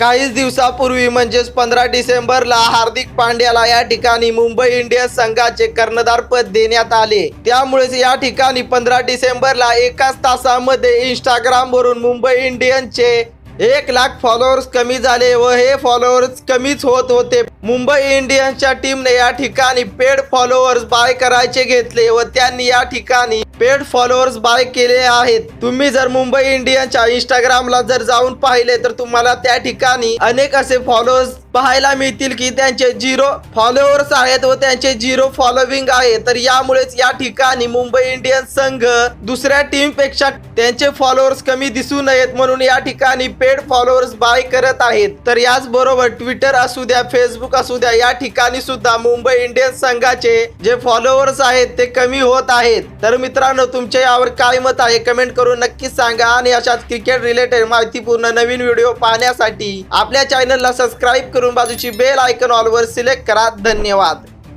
काहीच दिवसापूर्वी म्हणजेच पंधरा डिसेंबरला हार्दिक पांड्याला या ठिकाणी मुंबई इंडियन्स संघाचे कर्णधार पद देण्यात आले. त्यामुळेच या ठिकाणी पंधरा डिसेंबरला एकाच तासामध्ये इंस्टाग्राम वरून मुंबई इंडियन्सचे एक लाख फॉलोअर्स कमी झाले व हे फॉलोअर्स कमीच होत होते. मुंबई इंडियन्सच्या टीमने या ठिकाणी पेड फॉलोअर्स बाय करायचे घेतले व त्यांनी या ठिकाणी पेड फॉलोअर्स बाय केले आहेत. तुम्ही जर मुंबई इंडियन्सच्या इंस्टाग्रामला जर जाऊन पाहिले तर तुम्हाला त्या ठिकाणी अनेक असे फॉलोअर्स पाहायला मिळतील की त्यांचे झिरो फॉलोअर्स आहेत व त्यांचे झिरो फॉलोविंग आहे. तर यामुळेच या ठिकाणी मुंबई इंडियन्स संघ दुसऱ्या टीमपेक्षा त्यांचे फॉलोअर्स कमी दिसू नयेत म्हणून या ठिकाणी पेड फॉलोअर्स बाय करत आहेत. तर याचबरोबर ट्विटर असू द्या फेसबुक असू द्या या ठिकाणी सुद्धा मुंबई इंडियन्स संघाचे जे फॉलोअर्स आहेत ते कमी होत आहेत. तर मित्रांनो तुमच्या यावर काय मत आहे? कमेंट करून नक्कीच सांगा आणि अशाच क्रिकेट रिलेटेड माहितीपूर्ण नवीन व्हिडिओ पाहण्यासाठी आपल्या चॅनलला सबस्क्राईब करून बाजूची बेल आयकॉन ऑलवर सिलेक्ट करा. धन्यवाद.